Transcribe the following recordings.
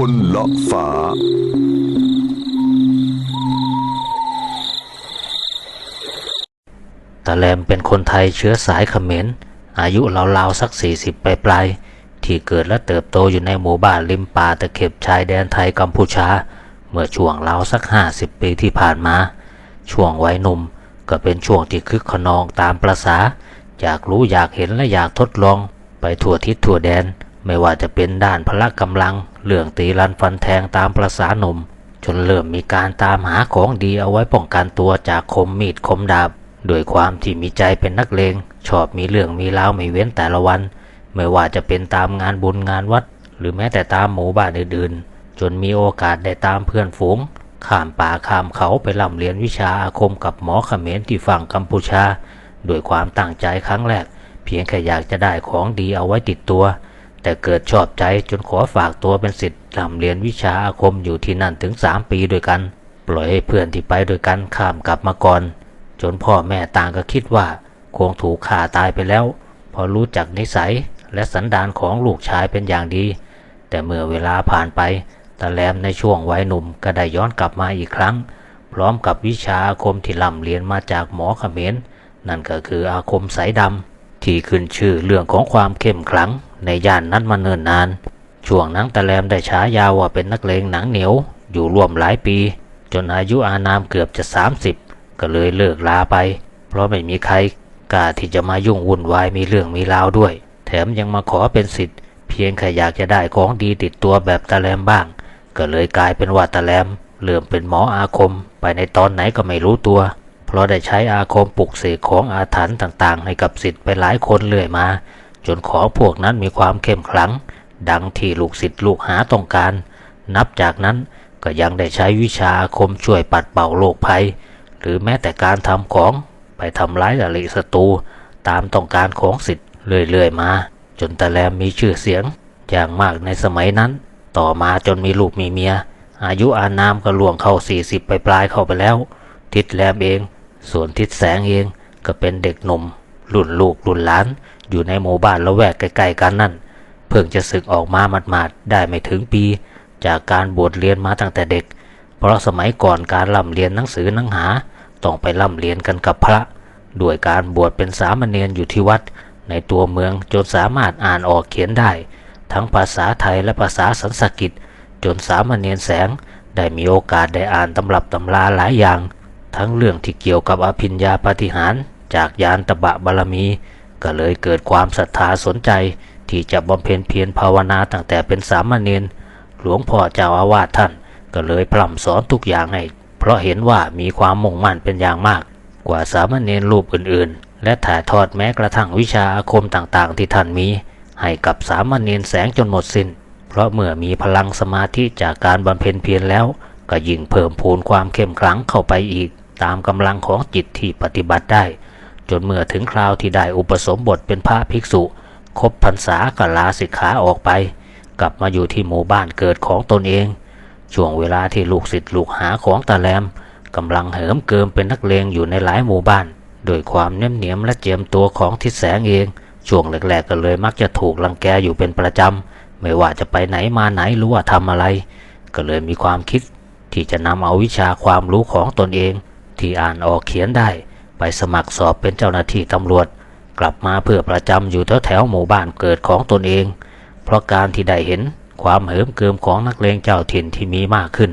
คนละฝาตาแลมเป็นคนไทยเชื้อสายเขมร อายุราวๆสัก 40 ปลายๆที่เกิดและเติบโตอยู่ในหมู่บ้านริมป่าตะเข็บชายแดนไทยกัมพูชา เมื่อช่วงราวสัก 50 ปีที่ผ่านมา ช่วงวัยหนุ่มก็เป็นช่วงที่คึกขนองตามประษา อยากรู้อยากเห็นและอยากทดลอง ไปทั่วทิศทั่วแดน ไม่ว่าจะเป็นด้านพละกำลัง เรื่องตีรันฟันแทงตามประษาหนุ่ม จนเริ่มมีการตามหาของดีเอาไว้ป้องกันตัวจากคมมีดคมดาบโดยความที่มีใจเป็นนักเลง ชอบมีเรื่องมีราวไม่เว้นแต่ละวัน ไม่ว่าจะเป็นตามงานบุญงานวัด หรือแม้แต่ตามหมู่บ้านอื่นๆ จนมีโอกาสได้ตามเพื่อนฝูง ข้ามป่าข้ามเขาไปร่ำเรียนวิชาอาคมกับหมอเขมรที่ฝั่งกัมพูชาโดยความตั้งใจครั้งแรก เพียงแค่อยากจะได้ของดีเอาไว้ติดตัว แต่เกิดชอบใจจนขอฝากตัวเป็นศิษย์ร่ำเรียนวิชาอาคมอยู่ที่นั่นถึง3ปีด้วยกัน ปล่อยให้เพื่อนที่ไปด้วยกันข้ามกลับมาก่อน จนพ่อแม่ต่างก็คิดว่าคงถูกฆ่าตายไปแล้ว พอรู้จักนิสัยและสันดานของลูกชายเป็นอย่างดี แต่เมื่อเวลาผ่านไปตาแลมในช่วงวัยหนุ่มก็ได้ย้อนกลับมาอีกครั้ง พร้อมกับวิชาอาคมที่ล่ำเรียนมาจากหมอเขมรนั่นก็คืออาคมสายดำที่ขึ้นชื่อเรื่องของความเข้มขลังในย่านนั้นมาเนิ่นนาน ช่วงนั้นตาแลมได้ฉายาว่าเป็นนักเลงหนังเหนียว อยู่ร่วมหลายปี จนอายุอานามเกือบจะ 30 ก็เลยเลิกลาไป เพราะไม่มีใครกล้าที่จะมายุ่งวุ่นวายมีเรื่องมีราวด้วย แถมยังมาขอเป็นสิทธิ์ เพียงแค่อยากจะได้ของดีติดตัวแบบตาแลมบ้าง ก็เลยกลายเป็นว่าตาแลมเริ่มเป็นหมออาคม ไปในตอนไหนก็ไม่รู้ตัว เพราะได้ใช้อาคมปลุกเสกของอาถรรพ์ต่างๆ ให้กับสิทธิ์ไปหลายคนเรื่อยมา จนของพวกนั้นมีความเข้มขลัง ดังที่ลูกศิษย์ลูกหาต้องการ นับจากนั้นก็ยังได้ใช้วิชาคมช่วยปัดเป่าโรคภัย หรือแม้แต่การทำของไปทำร้ายอริศัตรูตามต้องการของสิทธิ์เรื่อยๆมา จนตาแลมมีชื่อเสียง อย่างมากในสมัยนั้น ต่อมาจนมีลูกมีเมีย อายุอานามก็ล่วงเข้า 40 ไปปลายๆเข้าไปแล้ว ทิศแลมเอง ส่วนทิศแสงเองก็เป็นเด็กหนุ่มรุ่นลูกรุ่นหลาน อยู่ในหมู่บ้านละแวกใกล้ๆกันนั่น เพิ่งจะศึกออกมาหมาดๆได้ไม่ถึงปี จากการบวชเรียนมาตั้งแต่เด็ก เพราะสมัยก่อนการร่ำเรียนหนังสือหนังหา ต้องไปร่ำเรียนกันกับพระ ด้วยการบวชเป็นสามเณรอยู่ที่วัด ในตัวเมืองจนสามารถอ่านออกเขียนได้ ทั้งภาษาไทยและภาษาสันสกฤตจนสามเณรแสงได้มีโอกาสได้อ่านตำรับตำราหลายอย่าง ทั้งเรื่องที่เกี่ยวกับอภิญญาปฏิหาร จากยานตบะบารมี ก็เลยเกิดความศรัทธาสนใจที่จะบำเพ็ญเพียรภาวนาตั้งแต่เป็นสามเณรหลวงพ่อเจ้าอาวาสท่าน ก็เลยพร่ำสอนทุกอย่างให้ เพราะเห็นว่ามีความมุ่งมั่นเป็นอย่างมาก กว่าสามเณรรูปอื่นๆ และถ่ายทอดแม้กระทั่งวิชาอาคมต่างๆ ที่ท่านมี ให้กับสามเณรแสงจนหมดสิน้น เพราะเมื่อมีพลังสมาธิจากการบำเพ็ญเพียรแล้ว ก็ยิ่งเพิ่มพูนความเข้มขลังเข้าไปอีก ตามกำลังของจิตที่ปฏิบัติได้ จนเมื่อถึงคราวที่ได้อุปสมบทเป็นพระภิกษุ ครบพรรษาก็ลาสิกขาออกไป กลับมาอยู่ที่หมู่บ้านเกิดของตนเอง ช่วงเวลาที่ลูกศิษย์ลูกหาของตาแรมกำลังเหิมเกิมเป็นนักเลงอยู่ในหลายหมู่บ้านโดยความเนียมเนียมและเจียมตัวของทิศแสงเอง ช่วงแรกๆก็เลยมักจะถูกรังแกอยู่เป็นประจำ ไม่ว่าจะไปไหนมาไหนหรือว่าทำอะไร ก็เลยมีความคิดที่จะนำเอาวิชาความรู้ของตนเอง ที่อ่านออกเขียนได้ สมัครสอบเป็นเจ้าหน้าที่ตำรวจ กลับมาเพื่อประจำอยู่แถวแถวหมู่บ้านเกิดของตนเอง เพราะการที่ได้เห็นความเหิมเกิมของนักเลงเจ้าถิ่นที่มีมากขึ้น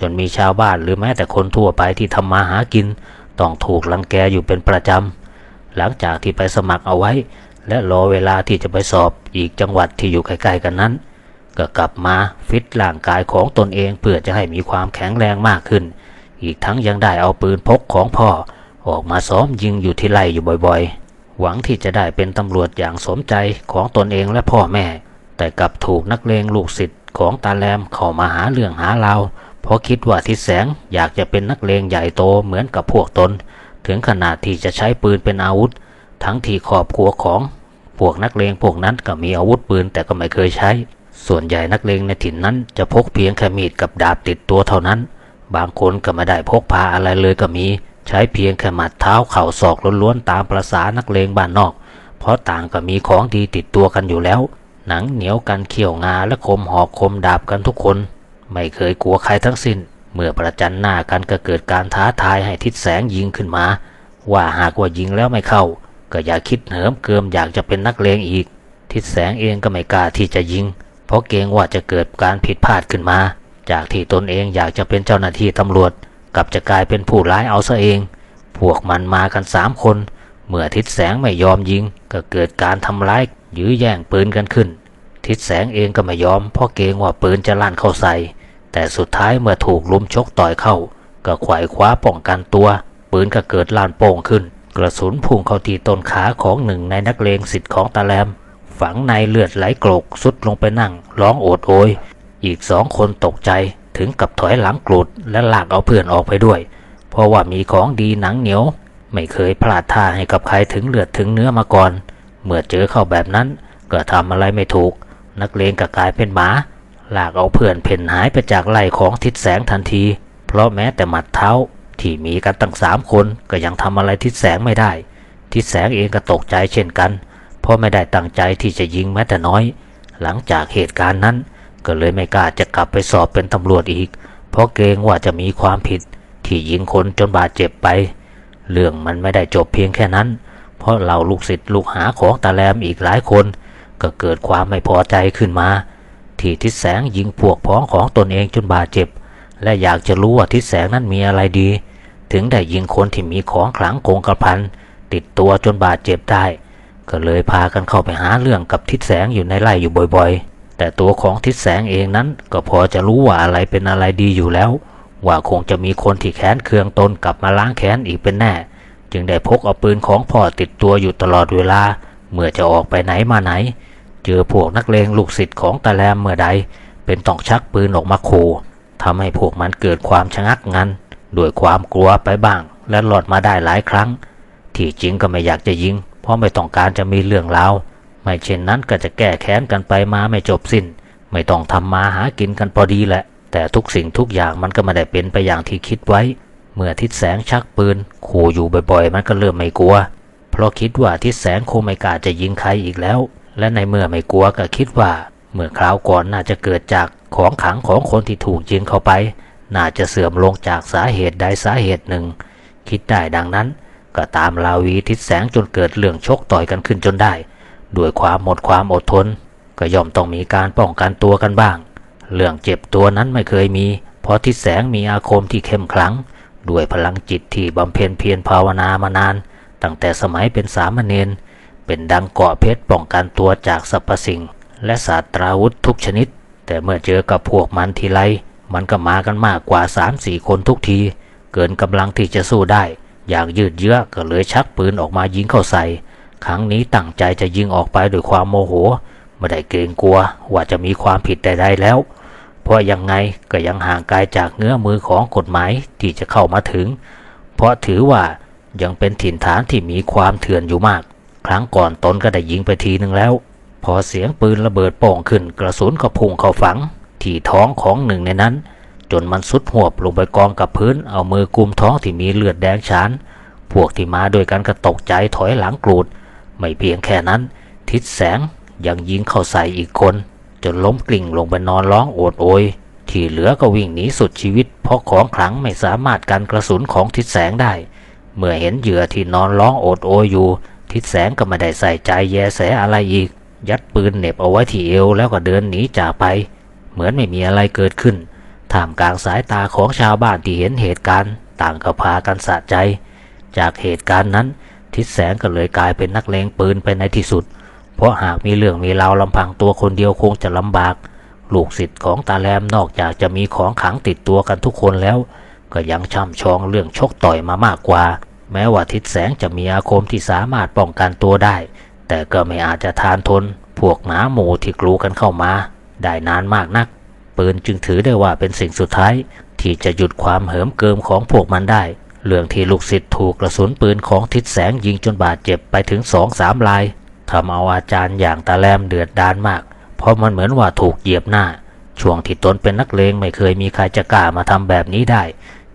จนมีชาวบ้านหรือแม้แต่คนทั่วไปที่ทำมาหากิน ต้องถูกลังแกอยู่เป็นประจำหลังจากที่ไปสมัครเอาไว้ และรอเวลาที่จะไปสอบอีกจังหวัดที่อยู่ใกล้ๆกันนั้น ก็กลับมาฟิตร่างกายของตนเองเพื่อจะให้มีความแข็งแรงมากขึ้น อีกทั้งยังได้เอาปืนพกของพ่อ ออกมาซ้อมยิงอยู่ที่ไร่อยู่บ่อยๆ หวังที่จะได้เป็นตำรวจอย่างสมใจของตนเองและพ่อแม่ แต่กลับถูกนักเลงลูกศิษย์ของตาแรมเข้ามาหาเรื่องหาราวเพราะคิดว่าทิศแสงอยากจะเป็นนักเลงใหญ่โตเหมือนกับพวกตน ถึงขนาดที่จะใช้ปืนเป็นอาวุธ ทั้งที่ครอบครัวของพวกนักเลงพวกนั้นก็มีอาวุธปืนแต่ก็ไม่เคยใช้ ส่วนใหญ่นักเลงในถิ่นนั้นจะพกเพียงแค่มีดกับดาบติดตัวเท่านั้น บางคนก็ไม่ได้พกพาอะไรเลยก็มี ใช้เพียงแค่หมัดเท้าเข่าศอกล้วนๆตามประษานักเลงบ้านนอก เพราะต่างก็มีของดีติดตัวกันอยู่แล้ว หนังเหนียวกันเขี่ยวงาและคมหอกคมดาบกันทุกคน ไม่เคยกลัวใครทั้งสิ้น เมื่อประจันหน้ากันก็เกิดการท้าทายให้ทิศแสงยิงขึ้นมา ว่าหากว่ายิงแล้วไม่เข้า ก็อย่าคิดเหิมเกิมอยากจะเป็นนักเลงอีก ทิศแสงเองก็ไม่กล้าที่จะยิง เพราะเกรงว่าจะเกิดการผิดพลาดขึ้นมา จากที่ตนเองอยากจะเป็นเจ้าหน้าที่ตำรวจ กลับจะกลายเป็นผู้ร้ายเอาซะเอง พวกมันมากันสามคน เมื่อทิศแสงไม่ยอมยิง ก็เกิดการทำร้ายยื้อแย่งปืนกันขึ้น ทิศแสงเองก็ไม่ยอม เพราะเกรงว่าปืนจะลั่นเข้าใส่ แต่สุดท้ายเมื่อถูกลุมชกต่อยเข้า ก็ขวายคว้าป้องกันตัว ปืนก็เกิดลั่นโป่งขึ้น กระสุนพุ่งเข้าที่ต้นขาของหนึ่งในนักเลงสิทธิ์ของตาแรมฝังในเลือดไหลโกรกสุดลงไปนั่ง ร้องโอดโอย อีกสองคนตกใจ ถึงกับถอยหลังกรูดและลากเอาเพื่อนออกไปด้วย เพราะว่ามีของดีหนังเหนียว ไม่เคยพลาดท่าให้กับใครถึงเลือดถึงเนื้อมาก่อน เมื่อเจอเข้าแบบนั้นก็ทำอะไรไม่ถูก นักเลงก็กลายเป็นหมา ลากเอาเพื่อนเพ่นหายไปจากไหล่ของทิศแสงทันที เพราะแม้แต่หมัดเท้าที่มีกันตั้งสามคนก็ยังทำอะไรทิศแสงไม่ได้ ทิศแสงเองก็ตกใจเช่นกัน เพราะไม่ได้ตั้งใจที่จะยิงแม้แต่น้อย หลังจากเหตุการณ์นั้น ก็เลยไม่กล้าจะกลับไปสอบเป็นตำรวจอีก เพราะเกรงว่าจะมีความผิดที่ยิงคนจนบาดเจ็บไป เรื่องมันไม่ได้จบเพียงแค่นั้น เพราะเราลูกศิษย์ลูกหาของตาแรมอีกหลายคน ก็เกิดความไม่พอใจขึ้นมา ที่ทิศแสงยิงพวกพ้องของตนเองจนบาดเจ็บ และอยากจะรู้ว่าทิศแสงนั้นมีอะไรดี ถึงได้ยิงคนที่มีของขลังโกงกระพันติดตัวจนบาดเจ็บได้ ก็เลยพากันเข้าไปหาเรื่องกับทิศแสงอยู่ในไร่อยู่บ่อยๆ แต่ตัวของทิศแสงเองนั้นก็พอจะรู้ว่าอะไรเป็นอะไรดีอยู่แล้ว ว่าคงจะมีคนที่แค้นเคืองตนกลับมาล้างแค้นอีกเป็นแน่ จึงได้พกเอาปืนของพ่อติดตัวอยู่ตลอดเวลา เมื่อจะออกไปไหนมาไหน เจอพวกนักเลงลูกศิษย์ของตาแรมเมื่อใด เป็นต้องชักปืนออกมาขู่ทำให้พวกมันเกิดความชะงักงันด้วยความกลัวไปบ้าง และหลอดมาได้หลายครั้ง ที่จริงก็ไม่อยากจะยิง เพราะไม่ต้องการจะมีเรื่องราว ไม่เช่นนั้นก็จะแก้แค้นกันไปมาไม่จบสิ้น ไม่ต้องทำมาหากินกันพอดีแหละ แต่ทุกสิ่งทุกอย่างมันก็ไม่ได้เป็นไปอย่างที่คิดไว้ เมื่อทิศแสงชักปืนขู่อยู่บ่อยๆ มันก็เริ่มไม่กลัว เพราะคิดว่าทิศแสงคงไม่กล้าจะยิงใครอีกแล้ว และในเมื่อไม่กลัวก็คิดว่า เมื่อคราวก่อนน่าจะเกิดจากของขังของคนที่ถูกยิงเข้าไป น่าจะเสื่อมลงจากสาเหตุใดสาเหตุหนึ่ง คิดได้ดังนั้น ก็ตามลาวีทิศแสงจนเกิดเรื่องชกต่อยกันขึ้นจนได้ ด้วยความหมดความอดทน ก็ย่อมต้องมีการป้องกันตัวกันบ้าง เรื่องเจ็บตัวนั้นไม่เคยมี เพราะทิศแสงมีอาคมที่เข้มขลัง ด้วยพลังจิตที่บำเพ็ญเพียรภาวนามานาน ตั้งแต่สมัยเป็นสามเณรเป็นดังเกาะเพชรป้องกันตัวจากสรรพสิ่ง และศาสตราวุธทุกชนิด แต่เมื่อเจอกับพวกมันทีไรมันก็มากันมากกว่าสามสี่คนทุกที เกินกำลังที่จะสู้ได้ อยากยืดเยื้อก็เลยชักปืนออกมายิงเข้าใส่ ครั้งนี้ตั้งใจจะยิงออกไปด้วยความโมโห ไม่ได้เกรงกลัวว่าจะมีความผิดใดๆแล้ว เพราะยังไงก็ยังห่างไกลจากเงื้อมือของกฎหมายที่จะเข้ามาถึง เพราะถือว่ายังเป็นถิ่นฐานที่มีความเถื่อนอยู่มาก ครั้งก่อนตนก็ได้ยิงไปทีหนึ่งแล้ว พอเสียงปืนระเบิดป่องขึ้นกระสุนก็พุ่งเข้าฝัง ที่ท้องของหนึ่งในนั้น จนมันสุดหัวบลงไปกองกับพื้น เอามือกุมท้องที่มีเลือดแดงฉาน พวกที่มาด้วยกันก็ตกใจถอยหลังกรูด ไม่เพียงแค่นั้น ทิศแสงยังยิงเข้าใส่อีกคน จนล้มกลิ่งลงไปนอนร้องโอดโอย ที่เหลือก็วิ่งหนีสุดชีวิต เพราะของขลังไม่สามารถกันกระสุนของทิศแสงได้ เมื่อเห็นเหยื่อที่นอนร้องโอดโอยอยู่ ทิศแสงก็ไม่ได้ใส่ใจแยแสอะไรอีก ยัดปืนเหน็บเอาไว้ที่เอวแล้วก็เดินหนีจากไป เหมือนไม่มีอะไรเกิดขึ้นท่ามกลางสายตาของชาวบ้านที่เห็นเหตุการณ์ ต่างก็พากันสะใจ จากเหตุการณ์นั้น ทิศแสงก็เลยกลายเป็นนักเลงปืนไปในที่สุด เพราะหากมีเรื่องมีราวลำพังตัวคนเดียวคงจะลำบาก ลูกศิษย์ของตาแรมนอกจากจะมีของขังติดตัวกันทุกคนแล้ว ก็ยังช่ำชองเรื่องชกต่อยมามากกว่า แม้ว่าทิศแสงจะมีอาคมที่สามารถป้องกันตัวได้ แต่ก็ไม่อาจจะทานทน พวกหมาหมูที่กลูกันเข้ามา ได้นานมากนัก ปืนจึงถือได้ว่าเป็นสิ่งสุดท้าย ที่จะหยุดความเหิมเกิมของพวกมันได้ เรื่องที่ลูกศิษย์ถูกกระสุนปืนของทิศแสงยิงจนบาดเจ็บไปถึงสองสามลายทำเอาอาจารย์อย่างตาแลมเดือดดานมาก เพราะมันเหมือนว่าถูกเหยียบหน้า ช่วงที่ตนเป็นนักเลงไม่เคยมีใครจะกล้ามาทำแบบนี้ได้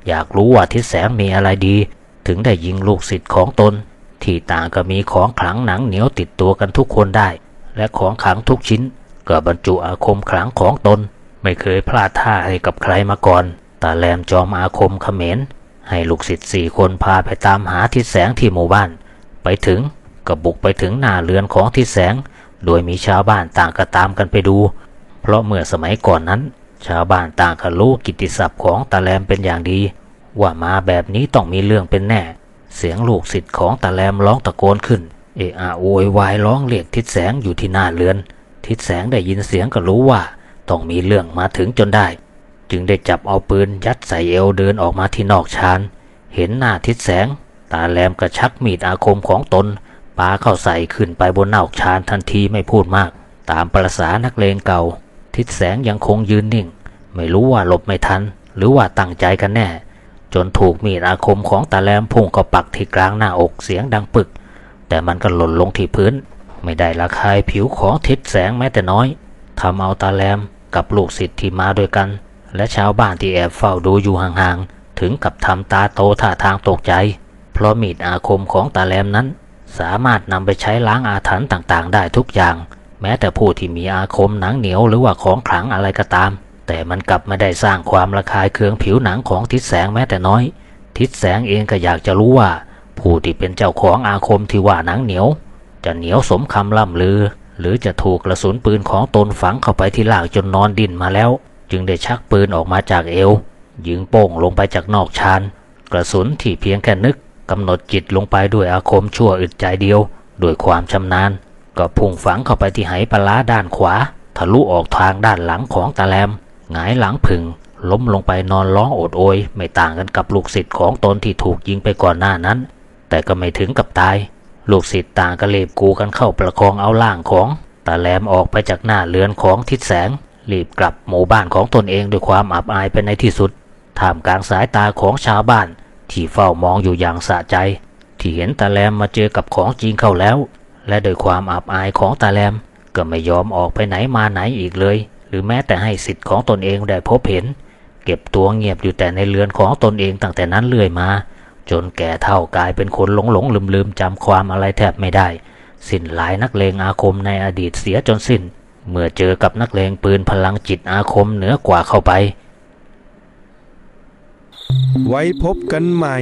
อยากรู้ว่าทิศแสงมีอะไรดี ถึงได้ยิงลูกศิษย์ของตน ที่ต่างก็มีของขลังหนังเหนียวติดตัวกันทุกคนได้ และของขลังทุกชิ้นก็บรรจุอาคมขลังของตน ไม่เคยพลาดท่าให้กับใครมาก่อนตาแรมจอมอาคมเขมร ให้ลูกศิษย์สี่คนพาไปตามหาทิศแสงที่หมู่บ้าน ไปถึงก็บุกไปถึงหน้าเรือนของทิศแสง โดยมีชาวบ้านต่างก็ตามกันไปดู เพราะเมื่อสมัยก่อนนั้น ชาวบ้านต่างก็รู้กิตติศัพท์ของตาแรมเป็นอย่างดี ว่ามาแบบนี้ต้องมีเรื่องเป็นแน่ เสียงลูกศิษย์ของตาแรมร้องตะโกนขึ้น เอะอะโวยวายร้องเรียกทิศแสงอยู่ที่หน้าเรือน ทิศแสงได้ยินเสียงก็รู้ว่า ต้องมีเรื่องมาถึงจนได้ จึงได้จับเอาปืนยัดใส่เอวเดินออกมาที่นอกชานเห็นหน้าทิศแสง ตาแรมกระชักมีดอาคมของตนปาเข้าใส่ขึ้นไปบนนอกชานทันทีไม่พูดมาก ตามประษานักเลงเก่า ทิศแสงยังคงยืนนิ่ง ไม่รู้ว่าหลบไม่ทัน หรือว่าตั้งใจกันแน่ จนถูกมีดอาคมของตาแรมพุ่งเข้าปักที่กลางหน้าอกเสียงดังปึก แต่มันก็หล่นลงที่พื้น ไม่ได้ระคายผิวของทิศแสงแม้แต่น้อยทำเอาตาแรมกับลูกศิษย์ที่มาด้วยกัน และชาวบ้านที่แอบเฝ้าดูอยู่ห่างๆ ถึงกับทำตาโตท่าทางตกใจ เพราะมีดอาคมของตาแรมนั้น สามารถนำไปใช้ล้างอาถรรพ์ต่างๆ ได้ทุกอย่าง แม้แต่ผู้ที่มีอาคมหนังเหนียวหรือว่าของขลังอะไรก็ตาม แต่มันกลับไม่ได้สร้างความระคายเคืองผิวหนังของทิศแสงแม้แต่น้อย ทิศแสงเองก็อยากจะรู้ว่า ผู้ที่เป็นเจ้าของอาคมที่ว่าหนังเหนียว จะเหนียวสมคำล่ำลือ หรือจะถูกกระสุนปืนของตนฝังเข้าไปที่หลากจนนอนดิ้นมาแล้ว จึงได้ชักปืนออกมาจากเอว ยิงโป้งลงไปจากนอกชานกระสุนที่เพียงแค่นึกกำหนดจิตลงไปด้วยอาคมชั่วอึดใจเดียว ด้วยความชำนาญ ก็พุ่งฝังเข้าไปที่ไหปลาด้านขวา ทะลุออกทางด้านหลังของตาแรมหงายหลังผึ่งล้มลงไปนอนร้องโอดโอย ไม่ต่างกันกับลูกศิษย์ของตนที่ถูกยิงไปก่อนหน้านั้น แต่ก็ไม่ถึงกับตาย ลูกศิษย์ต่างก็เลบกูกันเข้าประคองเอาล่างของตาแลมออกไปจากหน้าเรือนของทิศแสง รีบกลับหมู่บ้านของตนเองด้วยความอับอายไปในที่สุด ท่ามกลางสายตาของชาวบ้าน ที่เฝ้ามองอยู่อย่างสะใจ ที่เห็นตาแลมมาเจอกับของจริงเข้าแล้ว และโดวยความอับอายของตาแลม ก็ไม่ยอมออกไปไหนมาไหนอีกเลย หรือแม้แต่ให้สิทธิ์ของตนเองได้พบเห็น เก็บตัวเงียบอยู่แต่ในเรือนของตนเองตั้งแต่นั้นเรื่อยมา จนแก่เท่ากลายเป็นคนหลงหลงลืมลืมจำความอะไรแทบไม่ได้ สิ้นหลายนักเลงอาคมในอดีตเสียจนสิ้น เมื่อเจอกับนักเลงปืนพลังจิตอาคมเหนือกว่าเข้าไป ไว้พบกันใหม่